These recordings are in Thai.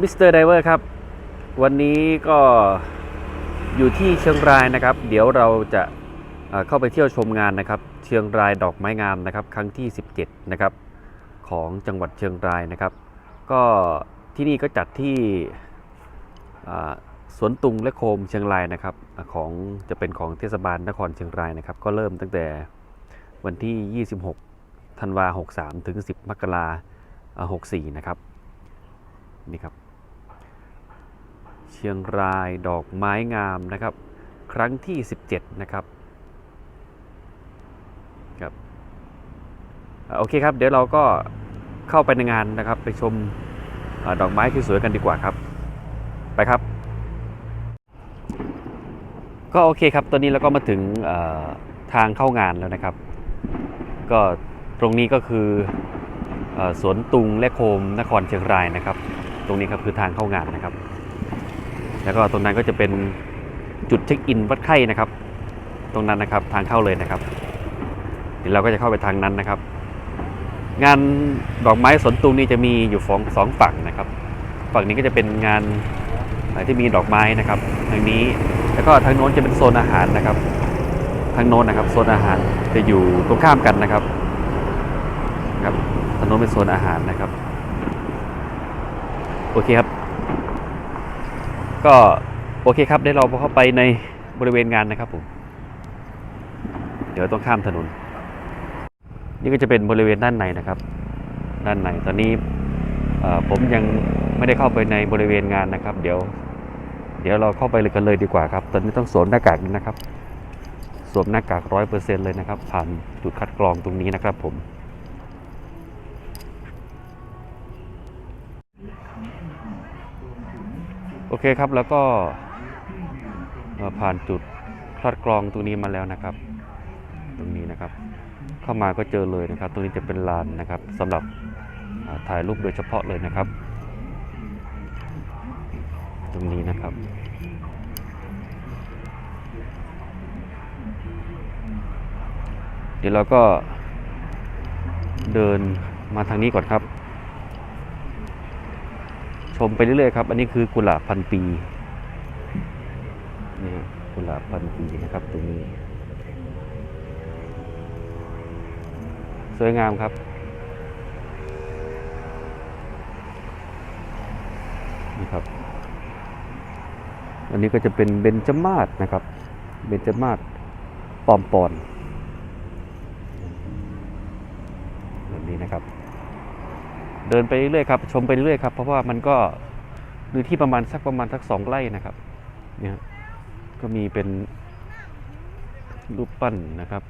มิสเตอร์ไดเวอร์ครับ วันนี้ก็อยู่ที่เชียงรายนะครับ เดี๋ยวเราจะเข้าไปเที่ยวชมงานนะครับ เชียงรายดอกไม้งามนะครับ ครั้งที่ 17 นะครับ ของจังหวัดเชียงรายนะครับ ก็ที่นี่ก็จัดที่สวนตุงและโคมเชียงรายนะครับ ของจะเป็นของเทศบาลนครเชียงรายนะครับ ก็เริ่มตั้งแต่วันที่ 26ธันวา63 ถึง 10 มกราคม64 นะครับ นี่ครับ ชียงรายดอกไม้งามนะครับ ครั้งที่ 17 นะครับครับอโอเคครับ เดี๋ยวเราก็เข้าไปในงานนะครับ ไปชมอดอกไม้ที่สวยกันดีกว่าครับ ไปครับ ก็โอเคครับ ตอนนี้เราก็มาถึงทางเข้างานแล้วนะครับ ก็ตรงนี้ก็คืออสวนตุงและโคมนครเชียงรายนะครับ ตรงนี้ครับคือทางเข้างานนะครับ แล้วก็ตรงนั้นก็จะเป็นจุดเช็คอินวัดไข้นะครับ ตรงนั้นนะครับทางเข้าเลยนะครับเดี๋ยวเราก็จะเข้าไปทางนั้นนะครับ งานดอกไม้สนตุงนี่จะมีอยู่สองสองฝั่งนะครับ ฝั่งนี้ก็จะเป็นงานที่มีดอกไม้นะครับ ทางนี้แล้วก็ทางโน้นจะเป็นโซนอาหารนะครับ ทางโน้นนะครับโซนอาหารจะอยู่ตรงข้ามกันนะครับครับทางโน้นเป็นโซนอาหารนะครับ โอเคครับ ก็โอเคครับได้เราเข้าไปในบริเวณงานนะครับผม เดี๋ยวต้องข้ามถนน นี่ก็จะเป็นบริเวณด้านในนะครับ ด้านในตอนนี้ผมยังไม่ได้เข้าไปในบริเวณงานนะครับ เดี๋ยว เดี๋ยวเราเข้าไปเลยกันเลยดีกว่าครับ ตอนนี้ต้องสวมหน้ากากนะครับ สวมหน้ากากร้อยเปอร์เซ็นเลยนะครับ ผ่านจุดคัดกรองตรงนี้นะครับผม โอเคครับแล้วก็ผ่านจุดคัดกรองตรงนี้มาแล้วนะครับ ตรงนี้นะครับ เข้ามาก็เจอเลยนะครับ ตรงนี้จะเป็นลานนะครับสำหรับถ่ายรูปโดยเฉพาะเลยนะครับ ตรงนี้นะครับเดี๋ยวเราก็เดินมาทางนี้ก่อนครับ ชมไปเรื่อยๆครับ อันนี้คือกุหลาบพันปีนี่ฮะกุหลาบพันปีนะครับตรงนี้ สวยงามครับนี่ครับ อันนี้ก็จะเป็นเบญจมาศนะครับ เบญจมาศปอมปอนแบบนี้นะครับ เดินไปเรื่อยๆครับชมไปเรื่อยๆครับเพราะว่ามันก็เนื้อที่ประมาณสักประมาณสักสองไร่นะครับเนี่ยก็มีเป็นรูปปั้นนะครับ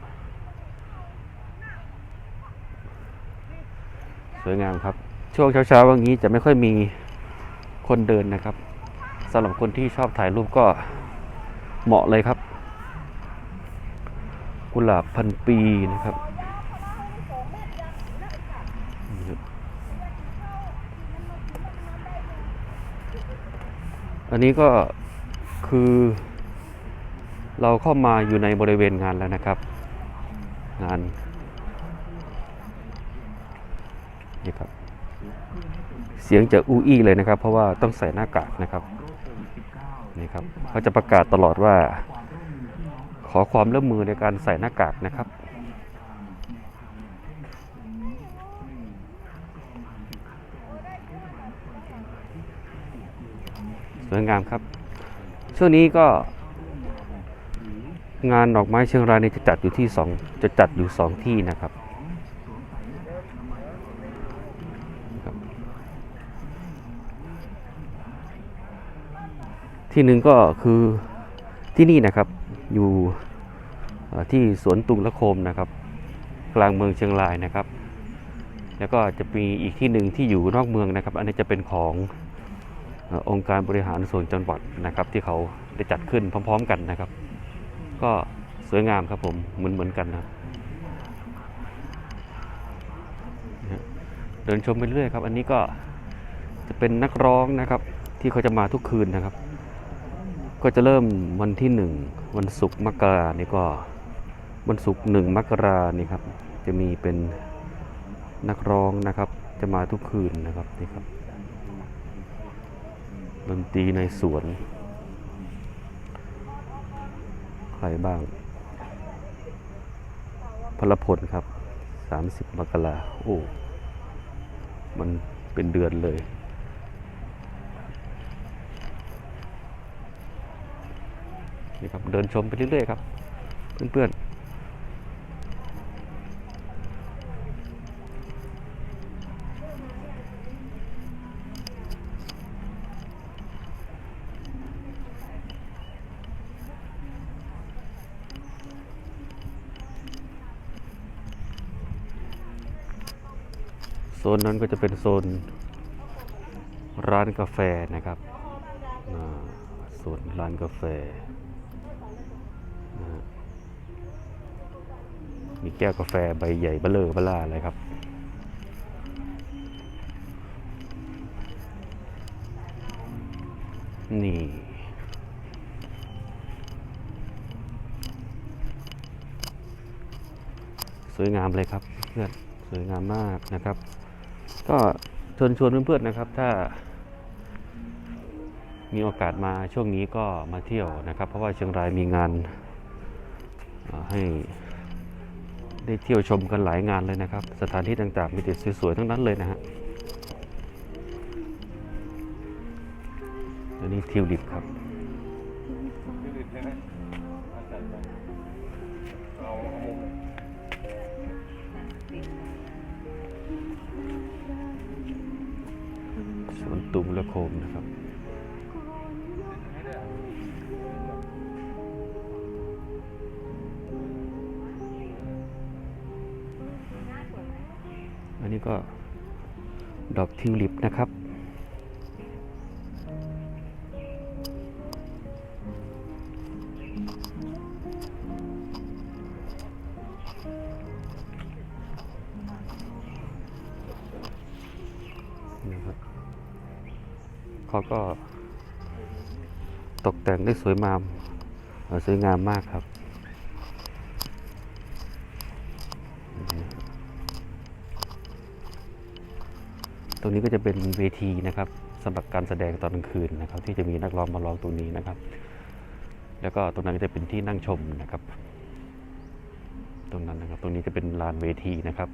สวยงามครับ ช่วงเช้าๆอย่างนี้จะไม่ค่อยมีคนเดินนะครับสำหรับคนที่ชอบถ่ายรูปก็เหมาะเลยครับ กุหลาบพันปีนะครับนี่ครับ อันนี้ก็คือเราเข้ามาอยู่ในบริเวณงานแล้วนะครับ งานนี่ครับ เสียงจะอู้อี้เลยนะครับ เพราะว่าต้องใส่หน้ากากนะครับนี่ครับเขาจะประกาศตลอดว่า ขอความร่วมมือในการใส่หน้ากากนะครับ สวยงามครับ ช่วงนี้ก็ งานดอกไม้เชียงรายนี่จะจัดอยู่ที่สองจะจัดอยู่สองที่นะครับที่หนึ่งก็คือที่นี่นะครับอยู่ที่สวนตุงละโคมนะครับ กลางเมืองเชียงรายนะครับ แล้วก็จะมีอีกที่หนึ่งที่อยู่นอกเมืองนะครับ อันนี้จะเป็นของ องค์การบริหารส่วนจังหวัดนะครับที่เขาได้จัดขึ้นพร้อม ๆ กันนะครับ ก็สวยงามครับผมเหมือนเหมือนกันนะครับนะฮะเดินชมไปเรื่อยครับ อันนี้ก็จะเป็นนักร้องนะครับที่เขาจะมาทุกคืนนะครับ ก็จะเริ่มวันที่หนึ่งวันศุกร์มกรานี่ก็วันศุกร์หนึ่งมกรานี่ครับจะมีเป็นนักร้องนะครับ จะมาทุกคืนนะครับนี่ครับ ดนตรีในสวน ใครบ้าง พลพลครับ 30 มกราโอ้ มันเป็นเดือนเลย นี่ครับ เดินชมไปเรื่อยๆครับ เพื่อนๆ ซนนั้นก็จะเป็นโซนร้านกาแฟนะครับอ่าโซนร้านกาแฟ มีแก้วกาแฟใบใหญ่เบลอเบล่าเลยครับนี่สวยงามเลยครับเพื่อนสวยงามมากนะครับ ก็เชิญชวนเพื่อนๆนะครับ ถ้า มีโอกาสมาช่วงนี้ก็มาเที่ยวนะครับ เพราะว่าเชียงรายมีงานให้ได้เที่ยวชมกันหลายงานเลยนะครับ สถานที่ต่างๆมีแต่สวยๆทั้งนั้นเลยนะฮะอันนี้ทิวลิปครับ ตุมและโคมนะครับ อันนี้ก็ดอกทิวลิปนะครับ เขาก็ตกแต่งได้สวยงามสวยงามมากครับ ตรงนี้ก็จะเป็นเวทีนะครับสำหรับการแสดงตอนกลางคืนนะครับ ที่จะมีนักร้องมาร้องตรงนี้นะครับ แล้วก็ตรงนั้นก็จะเป็นที่นั่งชมนะครับ ตรงนั้นนะครับ ตรงนี้จะเป็นลานเวทีนะครับ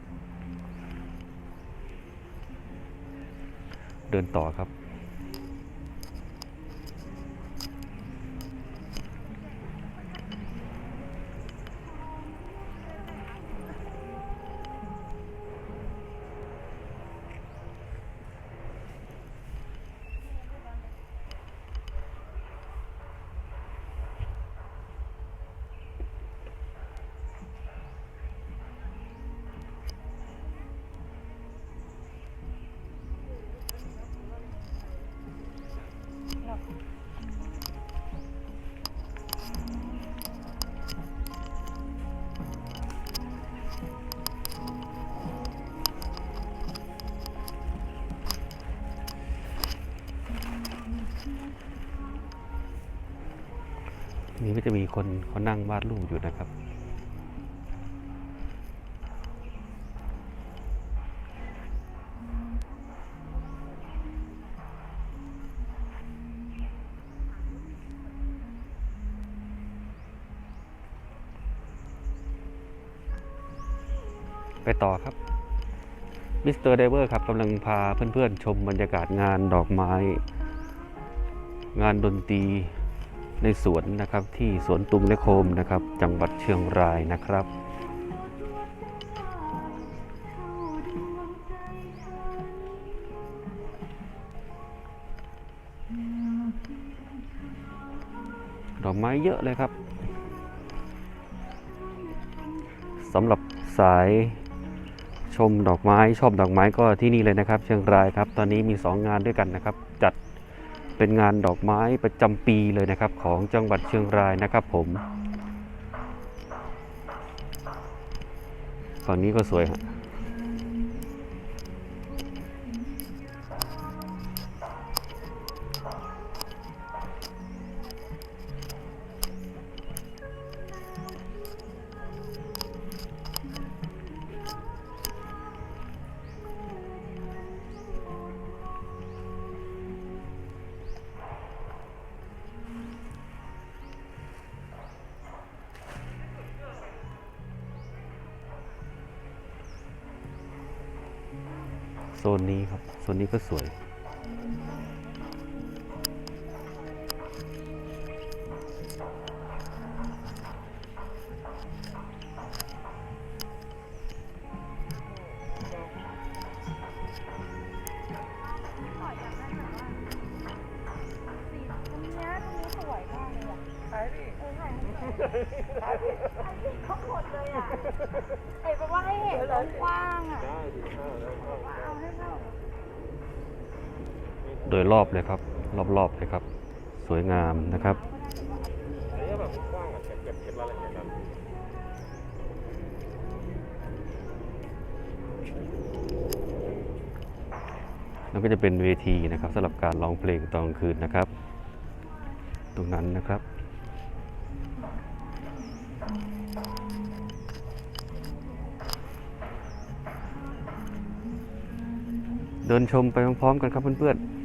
เดินต่อครับ นี่ก็จะมีคนเขานั่งวาดรูปอยู่นะครับ ไปต่อครับ มิสเตอร์ไดเวอร์ครับกำลังพาเพื่อนๆ ชมบรรยากาศงานดอกไม้ งานดนตรี ในสวนนะครับที่สวนตุงและโคมนะครับ จังหวัดเชียงรายนะครับ ดอกไม้เยอะเลยครับสำหรับสายชมดอกไม้ชอบดอกไม้ก็ที่นี่เลยนะครับ เชียงรายครับ ตอนนี้มี 2 งานด้วยกันนะครับ เป็นงานดอกไม้ประจำปีเลยนะครับของจังหวัดเชียงรายนะครับผมฝั่งนี้ก็สวยฮะ นนี้ครับโซนนี้ก็สวย โดยรอบเลยครับ รอบๆเลยครับ สวยงามนะครับแล้วก็จะเป็นเวทีนะครับสำหรับการร้องเพลงตอนคืนนะครับ ตรงนั้นนะครับเดินชมไปพร้อมๆกันครับเพื่อนๆ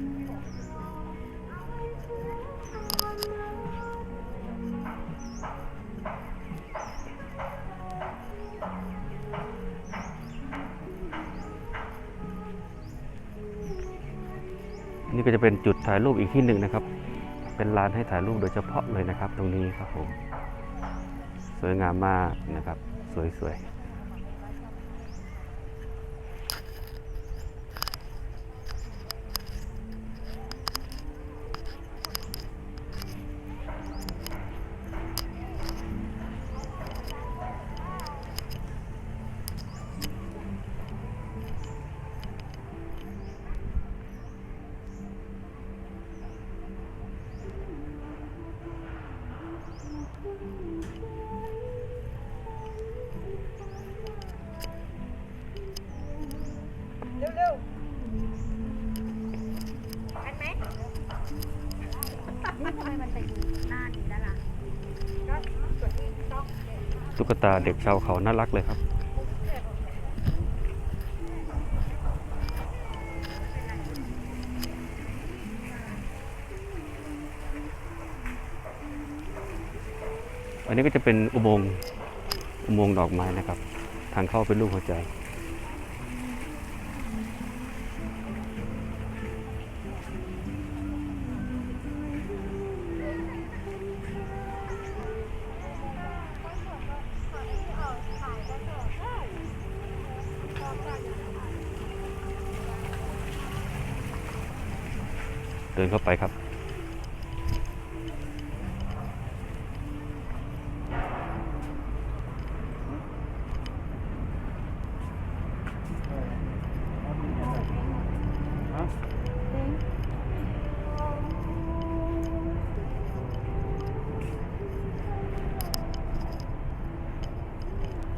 ก็จะเป็นจุดถ่ายรูปอีกที่หนึ่งนะครับ เป็นลานให้ถ่ายรูปโดยเฉพาะเลยนะครับ ตรงนี้ครับผม สวยงามมากนะครับ สวยๆ นี่ทำไมมันเป็นหน้านี้แล้วล่ะก็กดที่ต้องตุ๊กตาเด็กชาวเขาน่ารักเลยครับ อันนี้ก็จะเป็นอุโมงค์อุโมงค์ดอกไม้นะครับ ทางเข้าเป็นรูปหัวใจ นเข้าไปครับ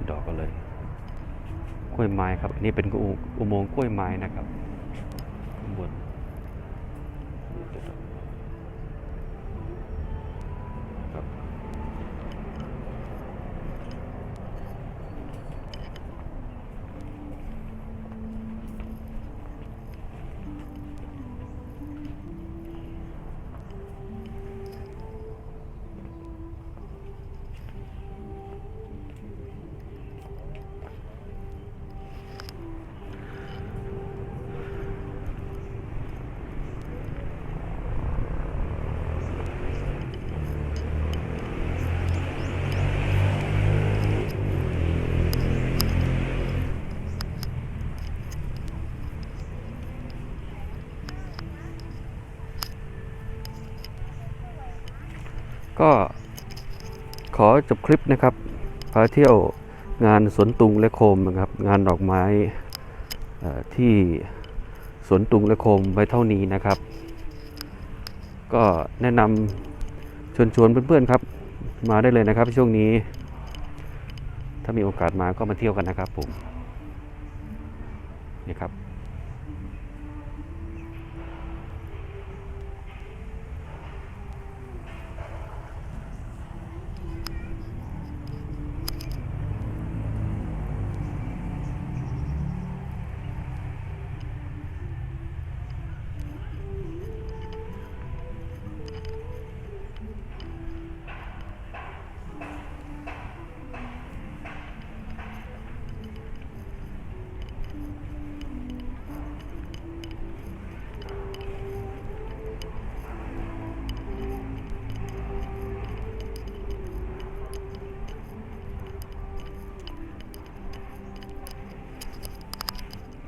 ดอกก็เลย กล้วยไม้ครับ อันนี้เป็นอุโมงค์กล้วยไม้นะครับ ก็ขอจบคลิปนะครับ พาเที่ยวงานสวนตุงและโคมนะครับ งานดอกไม้ที่สวนตุงและโคมไว้เท่านี้นะครับ ก็แนะนำชวนชวนเพื่อนๆครับ มาได้เลยนะครับ ช่วงนี้ ถ้ามีโอกาสมาก็มาเที่ยวกันนะครับผมนี่ครับ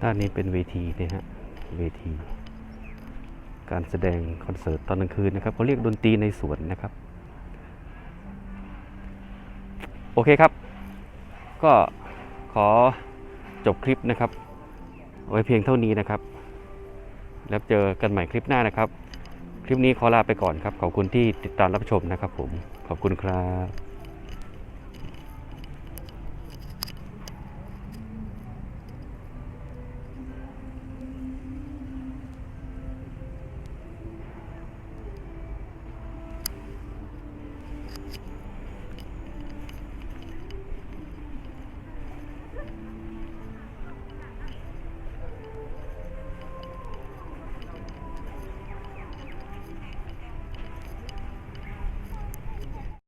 ด้านนี้เป็นเวทีนะฮะ เวที การแสดงคอนเสิร์ตตอนกลางคืนนะครับเขาเรียกดนตรีในสวนนะครับ โอเคครับ ก็ขอจบคลิปนะครับ ไว้เพียงเท่านี้นะครับ แล้วเจอกันใหม่คลิปหน้านะครับ คลิปนี้ขอลาไปก่อนครับ ขอบคุณที่ติดตามรับชมนะครับผม ขอบคุณครับ